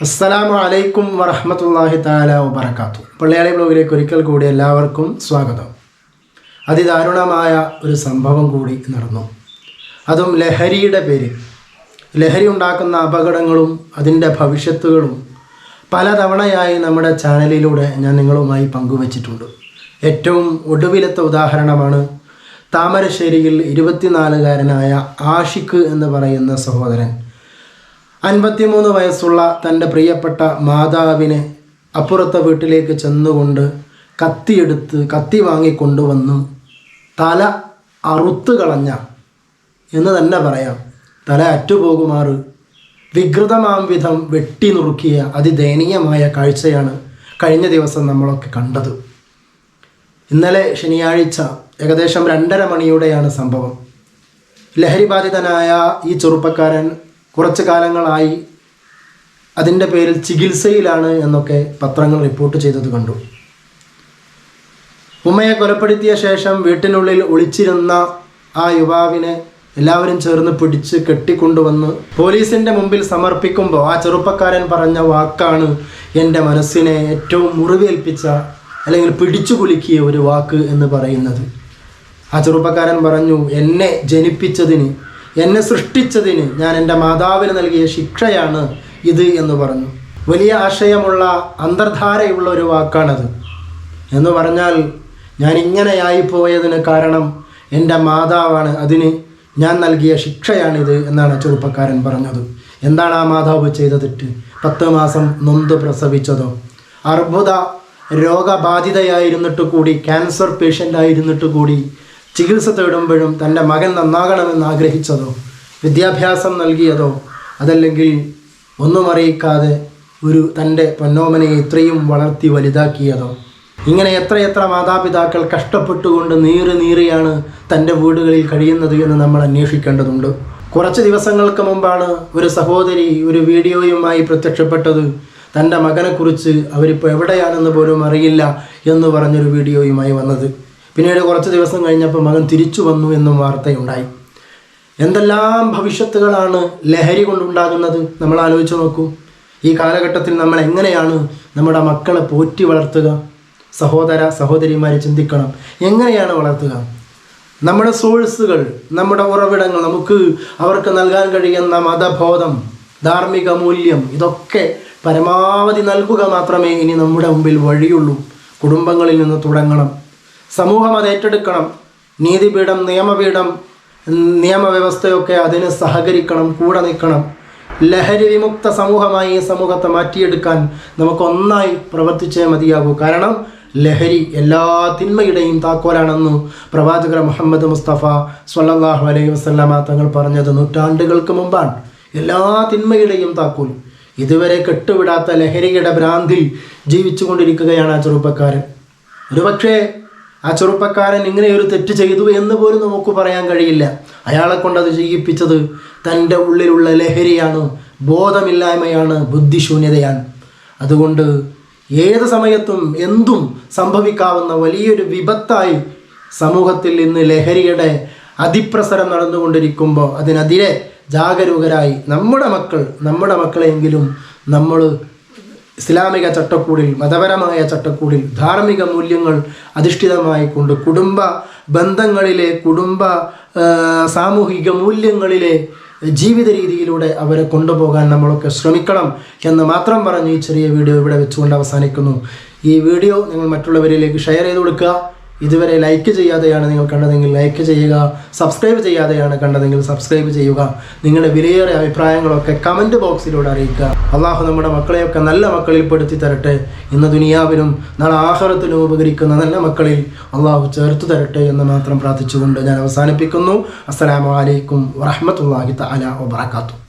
അസ്സലാമു അലൈക്കും വറഹമത്തല്ലാഹി താല വബർക്കാത്തു പള്ളിയാളി ബ്ലോഗിലേക്ക് ഒരിക്കൽ കൂടി എല്ലാവർക്കും സ്വാഗതം. അതിദാരുണമായ ഒരു സംഭവം കൂടി നടന്നു. അതും ലഹരിയുടെ പേര് ലഹരി ഉണ്ടാക്കുന്ന അപകടങ്ങളും അതിന്റെ ഭവിഷ്യത്തുകളും പലതവണയായി നമ്മുടെ ചാനലിലൂടെ ഞാൻ നിങ്ങളുമായി പങ്കുവച്ചിട്ടുണ്ട്. ഏറ്റവും ഒടുവിലത്തെ ഉദാഹരണമാണ് താമരശ്ശേരിയിൽ ഇരുപത്തിനാലുകാരനായ ആഷിഖ് എന്ന് പറയുന്ന സഹോദരൻ അൻപത്തിമൂന്ന് വയസ്സുള്ള തന്റെ പ്രിയപ്പെട്ട മാതാവിനെ അപ്പുറത്തെ വീട്ടിലേക്ക് ചെന്നുകൊണ്ട് കത്തിയെടുത്ത് കത്തി വാങ്ങിക്കൊണ്ടുവന്നു തല അറുത്തു കളഞ്ഞ എന്ന് തന്നെ പറയാം. തല അറ്റുപോകുമാറ് വികൃതമാം വിധം വെട്ടി നുറുക്കിയ അതിദയനീയമായ കാഴ്ചയാണ് കഴിഞ്ഞ ദിവസം നമ്മളൊക്കെ കണ്ടത്. ഇന്നലെ ശനിയാഴ്ച ഏകദേശം രണ്ടര മണിയോടെയാണ് സംഭവം. ലഹരി ബാധിതനായ ഈ ചെറുപ്പക്കാരൻ കുറച്ച് കാലങ്ങളായി അതിന്റെ പേരിൽ ചികിത്സയിലാണ് എന്നൊക്കെ പത്രങ്ങൾ റിപ്പോർട്ട് ചെയ്തത് കണ്ടു. ഉമ്മയെ കൊലപ്പെടുത്തിയ ശേഷം വീട്ടിനുള്ളിൽ ഒളിച്ചിരുന്ന ആ യുവാവിനെ എല്ലാവരും ചേർന്ന് പിടിച്ച് കെട്ടിക്കൊണ്ടുവന്ന് പോലീസിന്റെ മുമ്പിൽ സമർപ്പിക്കുമ്പോൾ ആ ചെറുപ്പക്കാരൻ പറഞ്ഞ വാക്കാണ് എന്റെ മനസ്സിനെ ഏറ്റവും മുറിവേൽപ്പിച്ച അല്ലെങ്കിൽ പിടിച്ചു കുലുക്കിയ ഒരു വാക്ക് എന്ന് പറയുന്നത്. ആ ചെറുപ്പക്കാരൻ പറഞ്ഞു എന്നെ ജനിപ്പിച്ചതിന് എന്നെ സൃഷ്ടിച്ചതിന് ഞാൻ എന്റെ മാതാവിന് നൽകിയ ശിക്ഷയാണ് ഇത് എന്ന് പറഞ്ഞു. വലിയ ആശയമുള്ള അന്തർധാരയുള്ള ഒരു വാക്കാണത്. എന്ന് പറഞ്ഞാൽ ഞാൻ ഇങ്ങനെയായി പോയതിന് കാരണം എന്റെ മാതാവാണ് അതിന് ഞാൻ നൽകിയ ശിക്ഷയാണിത് എന്നാണ് ചെറുപ്പക്കാരൻ പറഞ്ഞത്. എന്താണ് ആ മാതാവ് ചെയ്തതിട്ട് പത്ത് മാസം നൊന്ത് പ്രസവിച്ചതോ? അർബുദ രോഗബാധിതയായിരുന്നിട്ട് കൂടി ക്യാൻസർ പേഷ്യന്റ് ആയിരുന്നിട്ട് കൂടി ചികിത്സ തേടുമ്പോഴും തന്റെ മകൻ നന്നാകണമെന്ന് ആഗ്രഹിച്ചതോ വിദ്യാഭ്യാസം നൽകിയതോ അതല്ലെങ്കിൽ ഒന്നും അറിയിക്കാതെ ഒരു തന്റെ പൊന്നോമനയെ ഇത്രയും വളർത്തി വലുതാക്കിയതോ. ഇങ്ങനെ എത്രയെത്ര മാതാപിതാക്കൾ കഷ്ടപ്പെട്ടുകൊണ്ട് നീറി നീറിയാണ് തന്റെ വീടുകളിൽ കഴിയുന്നത് എന്ന് നമ്മൾ അന്വേഷിക്കേണ്ടതുണ്ട്. കുറച്ച് ദിവസങ്ങൾക്ക് മുമ്പാണ് ഒരു സഹോദരി ഒരു വീഡിയോയുമായി പ്രത്യക്ഷപ്പെട്ടത്. തന്റെ മകനെക്കുറിച്ച് അവരിപ്പോൾ എവിടെയാണെന്ന് പോലും അറിയില്ല എന്ന് പറഞ്ഞൊരു വീഡിയോയുമായി വന്നത്. പിന്നീട് കുറച്ച് ദിവസം കഴിഞ്ഞപ്പോൾ മകൻ തിരിച്ചു വന്നു എന്നും വാർത്തയുണ്ടായി. എന്തെല്ലാം ഭവിഷ്യത്തുകളാണ് ലഹരി കൊണ്ടുണ്ടാകുന്നത്? നമ്മൾ ആലോചിച്ചു നോക്കൂ. ഈ കാലഘട്ടത്തിൽ നമ്മൾ എങ്ങനെയാണ് നമ്മുടെ മക്കളെ പോറ്റി വളർത്തുക? സഹോദര സഹോദരിമാരെ ചിന്തിക്കണം. എങ്ങനെയാണ് വളർത്തുക? നമ്മുടെ സോഴ്സുകൾ നമ്മുടെ ഉറവിടങ്ങൾ നമുക്ക് അവർക്ക് നൽകാൻ കഴിയുന്ന മതബോധം ധാർമ്മിക മൂല്യം ഇതൊക്കെ പരമാവധി നൽകുക മാത്രമേ ഇനി നമ്മുടെ മുമ്പിൽ വഴിയുള്ളൂ. കുടുംബങ്ങളിൽ നിന്ന് തുടങ്ങണം. സമൂഹം അത് ഏറ്റെടുക്കണം. നീതിപീഠം നിയമപീഠം നിയമവ്യവസ്ഥയൊക്കെ അതിന് സഹകരിക്കണം കൂടെ നിൽക്കണം. ലഹരി വിമുക്ത സമൂഹമായി ഈ സമൂഹത്തെ മാറ്റിയെടുക്കാൻ നമുക്കൊന്നായി പ്രവർത്തിച്ചേ മതിയാകൂ. കാരണം ലഹരി എല്ലാ തിന്മയുടെയും താക്കോലാണെന്ന് പ്രവാചകർ മുഹമ്മദ് മുസ്തഫ സ്വല്ലല്ലാഹു അലൈഹി വസല്ലമ തങ്ങൾ പറഞ്ഞത് നൂറ്റാണ്ടുകൾക്ക് മുമ്പാണ്. എല്ലാ തിന്മയുടെയും താക്കോൽ. ഇതുവരെ കെട്ടുവിടാത്ത ലഹരിയുടെ ഭ്രാന്തിൽ ജീവിച്ചുകൊണ്ടിരിക്കുകയാണ് ആ ചെറുപ്പക്കാരൻ. ഒരുപക്ഷേ ആ ചെറുപ്പക്കാരൻ ഇങ്ങനെ ഒരു തെറ്റ് ചെയ്തു എന്ന് പോലും നമുക്ക് പറയാൻ കഴിയില്ല. അയാളെ കൊണ്ട് അത് ചെയ്യിപ്പിച്ചത് തന്റെ ഉള്ളിലുള്ള ലഹരിയാണ് ബോധമില്ലായ്മയാണ് ബുദ്ധിശൂന്യതയാണ്. അതുകൊണ്ട് ഏത് സമയത്തും എന്തും സംഭവിക്കാവുന്ന വലിയൊരു വിപത്തായി സമൂഹത്തിൽ ഇന്ന് ലഹരിയുടെ അതിപ്രസരം നടന്നുകൊണ്ടിരിക്കുമ്പോൾ അതിനെതിരെ ജാഗരൂകരായി നമ്മുടെ മക്കൾ നമ്മുടെ മക്കളെങ്കിലും നമ്മൾ ഇസ്ലാമിക ചട്ടക്കൂടിൽ മതപരമായ ചട്ടക്കൂടിൽ ധാർമ്മിക മൂല്യങ്ങൾ അധിഷ്ഠിതമായി കൊണ്ട് കുടുംബ ബന്ധങ്ങളിലെ കുടുംബ സാമൂഹിക മൂല്യങ്ങളിലെ ജീവിത രീതിയിലൂടെ അവരെ കൊണ്ടുപോകാൻ നമ്മളൊക്കെ ശ്രമിക്കണം എന്ന് മാത്രം പറഞ്ഞ് ഈ ചെറിയ വീഡിയോ ഇവിടെ വെച്ചുകൊണ്ട് അവസാനിക്കുന്നു. ഈ വീഡിയോ നിങ്ങൾ മറ്റുള്ളവരിലേക്ക് ഷെയർ ചെയ്ത് കൊടുക്കുക. ഇതുവരെ ലൈക്ക് ചെയ്യാതെയാണ് നിങ്ങൾ കണ്ടതെങ്കിൽ ലൈക്ക് ചെയ്യുക സബ്സ്ക്രൈബ് ചെയ്യാതെയാണ് കണ്ടതെങ്കിൽ സബ്സ്ക്രൈബ് ചെയ്യുക. നിങ്ങളുടെ വിലയേറിയ അഭിപ്രായങ്ങളൊക്കെ കമന്റ് ബോക്സിലൂടെ അറിയിക്കുക. അള്ളാഹു നമ്മുടെ മക്കളെയൊക്കെ നല്ല മക്കളിൽ പെടുത്തി തരട്ടെ. ഇന്ന് ദുനിയാവിനും നാളെ ആഹാരത്തിനും ഉപകരിക്കുന്ന നല്ല മക്കളിൽ അള്ളാഹു ചേർത്ത് തരട്ടെ എന്ന് മാത്രം പ്രാർത്ഥിച്ചുകൊണ്ട് ഞാൻ അവസാനിപ്പിക്കുന്നു. അസ്സലാമു അലൈക്കും വറഹമത്തല്ലാഹി തആല വബറകാതുഹു.